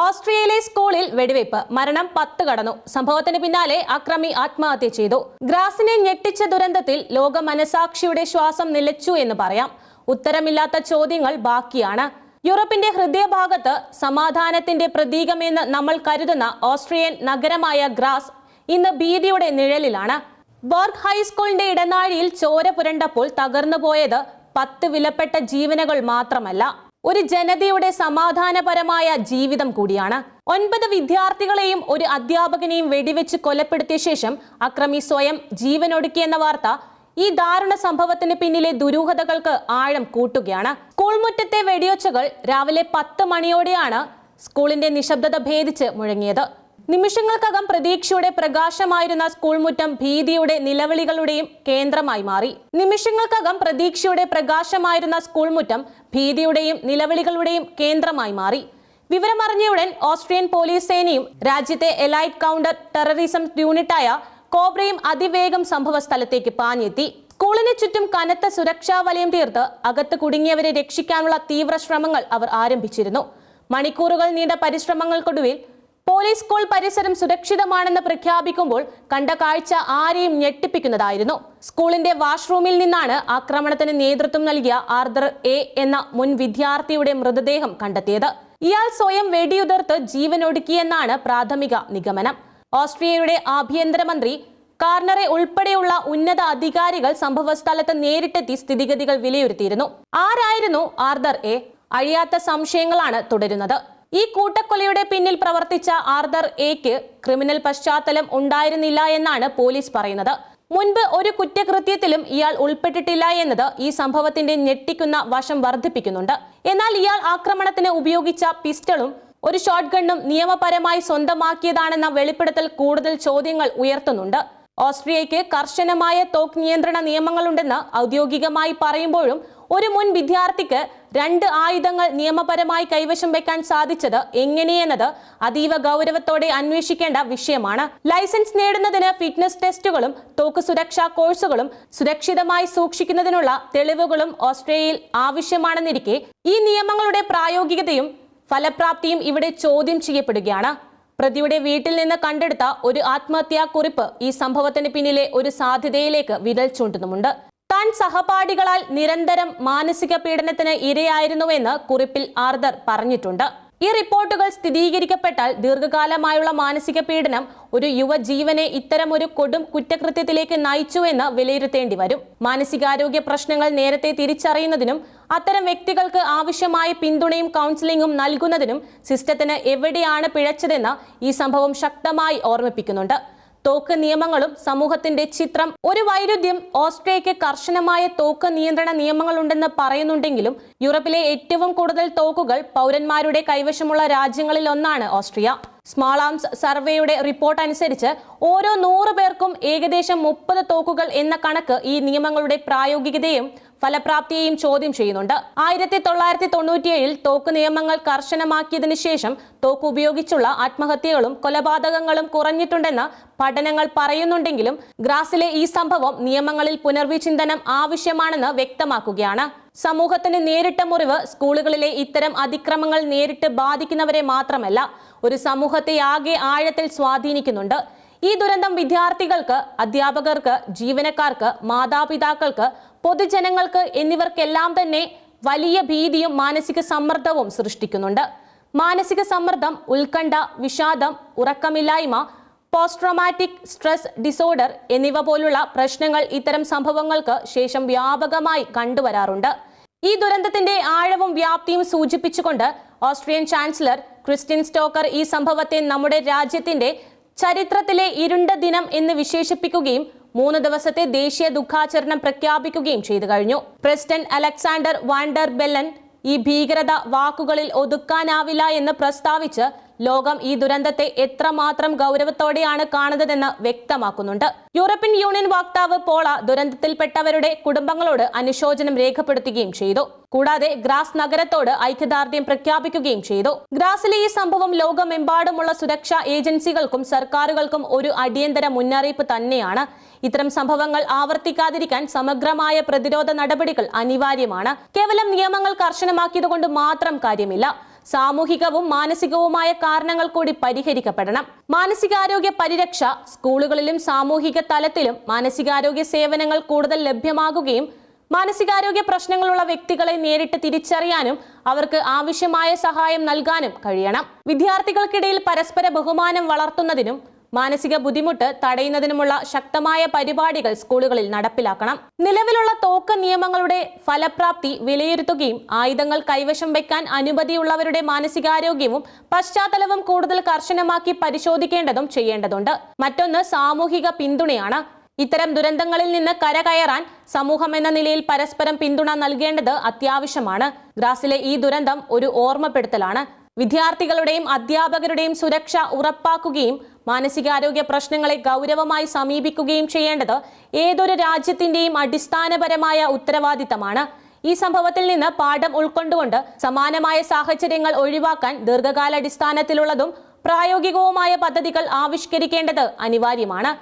ഓസ്ട്രിയയിലെ സ്കൂളിൽ വെടിവയ്പ്. മരണം പത്ത് കടന്നു. സംഭവത്തിന് പിന്നാലെ അക്രമി ആത്മഹത്യ ചെയ്തു. ഗ്രാസിനെ ഞെട്ടിച്ച ദുരന്തത്തിൽ ലോക മനസാക്ഷിയുടെ ശ്വാസം നിലച്ചു എന്ന് പറയാം. ഉത്തരമില്ലാത്ത ചോദ്യങ്ങൾ ബാക്കിയാണ്. യൂറോപ്പിന്റെ ഹൃദയഭാഗത്ത് സമാധാനത്തിന്റെ പ്രതീകമെന്ന് നമ്മൾ കരുതുന്ന ഓസ്ട്രിയൻ നഗരമായ ഗ്രാസ് ഇന്ന് ഭീതിയുടെ നിഴലിലാണ്. ബോർഗ് ഹൈസ്കൂളിന്റെ ഇടനാഴിയിൽ ചോര പുരണ്ടപ്പോൾ തകർന്നു പോയത് പത്ത് വിലപ്പെട്ട ജീവനകൾ മാത്രമല്ല. ഒരു ജനതയുടെ സമാധാനപരമായ ജീവിതം കൂടിയാണ്. ഒൻപത് വിദ്യാർത്ഥികളെയും ഒരു അധ്യാപകനെയും വെടിവെച്ച് കൊലപ്പെടുത്തിയ ശേഷം അക്രമി സ്വയം ജീവനൊടുക്കിയെന്ന വാർത്ത ഈ ദാരുണ സംഭവത്തിന് പിന്നിലെ ദുരൂഹതകൾക്ക് ആഴം കൂട്ടുകയാണ്. സ്കൂൾ മുറ്റത്തെ വെടിയൊച്ചകൾ രാവിലെ പത്ത് മണിയോടെയാണ് സ്കൂളിന്റെ നിശബ്ദത ഭേദിച്ച് മുഴങ്ങിയത്. നിമിഷങ്ങൾക്കകം പ്രതീക്ഷയുടെ പ്രകാശമായിരുന്ന സ്കൂൾ മുറ്റം ഭീതിയുടെ നിലവിളികളുടെയും കേന്ദ്രമായി മാറി. നിമിഷങ്ങൾക്കകം പ്രതീക്ഷയുടെ പ്രകാശമായിരുന്ന സ്കൂൾ മുറ്റം ഭീതിയുടെയും നിലവിളികളുടെയും കേന്ദ്രമായി മാറി. വിവരമറിഞ്ഞയുടൻ ഓസ്ട്രിയൻ പോലീസ് സേനയും രാജ്യത്തെ എലൈറ്റ് കൗണ്ടർ ടെററിസം യൂണിറ്റായ കോബ്രയും അതിവേഗം സംഭവ സ്ഥലത്തേക്ക് പാഞ്ഞെത്തി. സ്കൂളിന് ചുറ്റും കനത്ത സുരക്ഷാ വലയം തീർത്ത് അകത്ത് കുടുങ്ങിയവരെ രക്ഷിക്കാനുള്ള തീവ്ര ശ്രമങ്ങൾ അവർ ആരംഭിച്ചിരുന്നു. മണിക്കൂറുകൾ നീണ്ട പരിശ്രമങ്ങൾക്കൊടുവിൽ പോലീസ് സ്കൂൾ പരിസരം സുരക്ഷിതമാണെന്ന് പ്രഖ്യാപിക്കുമ്പോൾ കണ്ട കാഴ്ച ആരെയും ഞെട്ടിപ്പിക്കുന്നതായിരുന്നു. സ്കൂളിന്റെ വാഷ്റൂമിൽ നിന്നാണ് ആക്രമണത്തിന് നേതൃത്വം നൽകിയ ആർദർ എ എന്ന മുൻ വിദ്യാർത്ഥിയുടെ മൃതദേഹം കണ്ടെത്തിയത്. ഇയാൾ സ്വയം വെടിയുതിർത്ത് ജീവനൊടുക്കിയെന്നാണ് പ്രാഥമിക നിഗമനം. ഓസ്ട്രിയയുടെ ആഭ്യന്തരമന്ത്രി കാർണറെ ഉൾപ്പെടെയുള്ള ഉന്നത അധികാരികൾ സംഭവസ്ഥലത്ത് നേരിട്ടെത്തി സ്ഥിതിഗതികൾ വിലയിരുത്തിയിരുന്നു. ആരായിരുന്നു ആർദർ എ? അഴിയാത്ത സംശയങ്ങളാണ് തുടരുന്നത്. ഈ കൂട്ടക്കൊലയുടെ പിന്നിൽ പ്രവർത്തിച്ച ആർദർ എക്ക് ക്രിമിനൽ പശ്ചാത്തലം ഉണ്ടായിരുന്നില്ല എന്നാണ് പോലീസ് പറയുന്നത്. മുൻപ് ഒരു കുറ്റകൃത്യത്തിലും ഇയാൾ ഉൾപ്പെട്ടിട്ടില്ല എന്നത് ഈ സംഭവത്തിന്റെ ഞെട്ടിക്കുന്ന വശം വർദ്ധിപ്പിക്കുന്നുണ്ട്. എന്നാൽ ഇയാൾ ആക്രമണത്തിന് ഉപയോഗിച്ച പിസ്റ്റളും ഒരു ഷോട്ട് ഗണ്ണും നിയമപരമായി സ്വന്തമാക്കിയതാണെന്ന വെളിപ്പെടുത്തൽ കൂടുതൽ ചോദ്യങ്ങൾ ഉയർത്തുന്നുണ്ട്. ഓസ്ട്രിയയ്ക്ക് കർശനമായ തോക്ക് നിയന്ത്രണ നിയമങ്ങളുണ്ടെന്ന് ഔദ്യോഗികമായി പറയുമ്പോഴും ഒരു മുൻ വിദ്യാർത്ഥിക്ക് രണ്ട് ആയുധങ്ങൾ നിയമപരമായി കൈവശം വെക്കാൻ സാധിച്ചത് എങ്ങനെയെന്നത് അതീവ ഗൗരവത്തോടെ അന്വേഷിക്കേണ്ട വിഷയമാണ്. ലൈസൻസ് നേടുന്നതിന് ഫിറ്റ്നസ് ടെസ്റ്റുകളും തോക്ക് സുരക്ഷാ കോഴ്സുകളും സുരക്ഷിതമായി സൂക്ഷിക്കുന്നതിനുള്ള തെളിവുകളും ഓസ്ട്രേലിയയിൽ ആവശ്യമാണെന്നിരിക്കെ ഈ നിയമങ്ങളുടെ പ്രായോഗികതയും ഫലപ്രാപ്തിയും ഇവിടെ ചോദ്യം ചെയ്യപ്പെടുകയാണ്. പ്രതിയുടെ വീട്ടിൽ നിന്ന് കണ്ടെടുത്ത ഒരു ആത്മഹത്യാ കുറിപ്പ് ഈ സംഭവത്തിന് പിന്നിലെ ഒരു സാധ്യതയിലേക്ക് വിരൽ ചൂണ്ടുന്നുമുണ്ട്. താൻ സഹപാഠികളാൽ നിരന്തരം മാനസിക പീഡനത്തിന് ഇരയായിരുന്നുവെന്ന് കുറിപ്പിൽ ആർദർ പറഞ്ഞിട്ടുണ്ട്. ഈ റിപ്പോർട്ടുകൾ സ്ഥിരീകരിക്കപ്പെട്ടാൽ ദീർഘകാലമായുള്ള മാനസിക പീഡനം ഒരു യുവജീവനെ ഇത്തരം ഒരു കൊടും കുറ്റകൃത്യത്തിലേക്ക് നയിച്ചുവെന്ന് വിലയിരുത്തേണ്ടി വരും. മാനസികാരോഗ്യ പ്രശ്നങ്ങൾ നേരത്തെ തിരിച്ചറിയുന്നതിനും അത്തരം വ്യക്തികൾക്ക് ആവശ്യമായ പിന്തുണയും കൗൺസിലിംഗും നൽകുന്നതിനും സിസ്റ്റത്തിന് എവിടെയാണ് പിഴച്ചതെന്ന് ഈ സംഭവം ശക്തമായി ഓർമ്മിപ്പിക്കുന്നുണ്ട്. തോക്ക് നിയമങ്ങളും സമൂഹത്തിന്റെ ചിത്രം. ഒരു വൈരുദ്ധ്യം ഓസ്ട്രിയയ്ക്ക് കർശനമായ തോക്ക് നിയന്ത്രണ നിയമങ്ങളുണ്ടെന്ന് പറയുന്നുണ്ടെങ്കിലും യൂറോപ്പിലെ ഏറ്റവും കൂടുതൽ തോക്കുകൾ പൗരന്മാരുടെ കൈവശമുള്ള രാജ്യങ്ങളിൽ ഒന്നാണ് ഓസ്ട്രിയ. സ്മാൾ ആംസ് സർവേയുടെ റിപ്പോർട്ട് അനുസരിച്ച് ഓരോ നൂറ് പേർക്കും ഏകദേശം മുപ്പത് തോക്കുകൾ എന്ന കണക്ക് ഈ നിയമങ്ങളുടെ പ്രായോഗികതയും ഫലപ്രാപ്തിയെയും ചോദ്യം ചെയ്യുന്നുണ്ട്. ആയിരത്തി തൊള്ളായിരത്തി തൊണ്ണൂറ്റിയേഴിൽ തോക്ക് നിയമങ്ങൾ കർശനമാക്കിയതിനു ശേഷം തോക്ക് ഉപയോഗിച്ചുള്ള ആത്മഹത്യകളും കൊലപാതകങ്ങളും കുറഞ്ഞിട്ടുണ്ടെന്ന് പഠനങ്ങൾ പറയുന്നുണ്ടെങ്കിലും ഗ്രാസിലെ ഈ സംഭവം നിയമങ്ങളിൽ പുനർവിചിന്തനം ആവശ്യമാണെന്ന് വ്യക്തമാക്കുകയാണ്. സമൂഹത്തിന് നേരിട്ട മുറിവ് സ്കൂളുകളിലെ ഇത്തരം അതിക്രമങ്ങൾ നേരിട്ട് ബാധിക്കുന്നവരെ മാത്രമല്ല ഒരു സമൂഹത്തെ ആകെ ആഴത്തിൽ സ്വാധീനിക്കുന്നുണ്ട്. ഈ ദുരന്തം വിദ്യാർത്ഥികൾക്ക് അധ്യാപകർക്ക് ജീവനക്കാർക്ക് മാതാപിതാക്കൾക്ക് പൊതുജനങ്ങൾക്ക് എന്നിവർക്കെല്ലാം തന്നെ വലിയ ഭീതിയും മാനസിക സമ്മർദ്ദവും സൃഷ്ടിക്കുന്നുണ്ട്. മാനസിക സമ്മർദ്ദം ഉത്കണ്ഠ വിഷാദം ഉറക്കമില്ലായ്മ പോസ്റ്റ് ട്രോമാറ്റിക് സ്ട്രെസ് ഡിസോർഡർ എന്നിവ പോലുള്ള പ്രശ്നങ്ങൾ ഇത്തരം സംഭവങ്ങൾക്ക് ശേഷം വ്യാപകമായി കണ്ടുവരാറുണ്ട്. ഈ ദുരന്തത്തിന്റെ ആഴവും വ്യാപ്തിയും സൂചിപ്പിച്ചുകൊണ്ട് ഓസ്ട്രിയൻ ചാൻസലർ ക്രിസ്ത്യൻ സ്റ്റോക്കർ ഈ സംഭവത്തെ നമ്മുടെ രാജ്യത്തിന്റെ ചരിത്രത്തിലെ ഇരുണ്ട ദിനം എന്ന് വിശേഷിപ്പിക്കുകയും മൂന്ന് ദിവസത്തെ ദേശീയ ദുഃഖാചരണം പ്രഖ്യാപിക്കുകയും ചെയ്തു കഴിഞ്ഞു. പ്രസിഡന്റ് അലക്സാണ്ടർ വാൻഡർ ബെല്ലൻ ഈ ഭീകരത വാക്കുകളിൽ ഒതുക്കാനാവില്ല എന്ന് പ്രസ്താവിച്ച് ലോകം ഈ ദുരന്തത്തെ എത്രമാത്രം ഗൗരവത്തോടെയാണ് കാണുന്നതെന്ന് വ്യക്തമാക്കുന്നുണ്ട്. യൂറോപ്യൻ യൂണിയൻ വക്താവ് പോള ദുരന്തത്തിൽപ്പെട്ടവരുടെ കുടുംബങ്ങളോട് അനുശോചനം രേഖപ്പെടുത്തുകയും ചെയ്തു. കൂടാതെ ഗ്രാസ് നഗരത്തോട് ഐക്യദാർഢ്യം പ്രഖ്യാപിക്കുകയും ചെയ്തു. ഗ്രാസിലെ ഈ സംഭവം ലോകമെമ്പാടുമുള്ള സുരക്ഷാ ഏജൻസികൾക്കും സർക്കാരുകൾക്കും ഒരു അടിയന്തര മുന്നറിയിപ്പ് തന്നെയാണ്. ഇത്തരം സംഭവങ്ങൾ ആവർത്തിക്കാതിരിക്കാൻ സമഗ്രമായ പ്രതിരോധ നടപടികൾ അനിവാര്യമാണ്. കേവലം നിയമങ്ങൾ കർശനമാക്കിയതുകൊണ്ട് മാത്രം കാര്യമില്ല. സാമൂഹികവും മാനസികവുമായ കാരണങ്ങൾ കൂടി പരിഹരിക്കപ്പെടണം. മാനസികാരോഗ്യ പരിരക്ഷ സ്കൂളുകളിലും സാമൂഹിക തലത്തിലും മാനസികാരോഗ്യ സേവനങ്ങൾ കൂടുതൽ ലഭ്യമാകുകയും മാനസികാരോഗ്യ പ്രശ്നങ്ങളുള്ള വ്യക്തികളെ നേരിട്ട് തിരിച്ചറിയാനും അവർക്ക് ആവശ്യമായ സഹായം നൽകാനും കഴിയണം. വിദ്യാർത്ഥികൾക്കിടയിൽ പരസ്പര ബഹുമാനം വളർത്തുന്നതിനും മാനസിക ബുദ്ധിമുട്ട് തടയുന്നതിനുമുള്ള ശക്തമായ പരിപാടികൾ സ്കൂളുകളിൽ നടപ്പിലാക്കണം. നിലവിലുള്ള തോക്ക് നിയമങ്ങളുടെ ഫലപ്രാപ്തി വിലയിരുത്തുകയും ആയുധങ്ങൾ കൈവശം വയ്ക്കാൻ അനുമതിയുള്ളവരുടെ മാനസികാരോഗ്യവും പശ്ചാത്തലവും കൂടുതൽ കർശനമാക്കി പരിശോധിക്കേണ്ടതും ചെയ്യേണ്ടതുണ്ട്. മറ്റൊന്ന് സാമൂഹിക പിന്തുണയാണ്. ഇത്തരം ദുരന്തങ്ങളിൽ നിന്ന് കരകയറാൻ സമൂഹം എന്ന നിലയിൽ പരസ്പരം പിന്തുണ നൽകേണ്ടത് അത്യാവശ്യമാണ്. ഗ്രാസിലെ ഈ ദുരന്തം ഒരു ഓർമ്മപ്പെടുത്തലാണ്. വിദ്യാർത്ഥികളുടെയും അധ്യാപകരുടെയും സുരക്ഷ ഉറപ്പാക്കുകയും മാനസികാരോഗ്യ പ്രശ്നങ്ങളെ ഗൗരവമായി സമീപിക്കുകയും ചെയ്യേണ്ടത് ഏതൊരു രാജ്യത്തിന്റെയും അടിസ്ഥാനപരമായ ഉത്തരവാദിത്തമാണ്. ഈ സംഭവത്തിൽ നിന്ന് പാഠം ഉൾക്കൊണ്ടുകൊണ്ട് സമാനമായ സാഹചര്യങ്ങൾ ഒഴിവാക്കാൻ ദീർഘകാലാടിസ്ഥാനത്തിലുള്ളതും പ്രായോഗികവുമായ പദ്ധതികൾ ആവിഷ്കരിക്കേണ്ടത് അനിവാര്യമാണ്.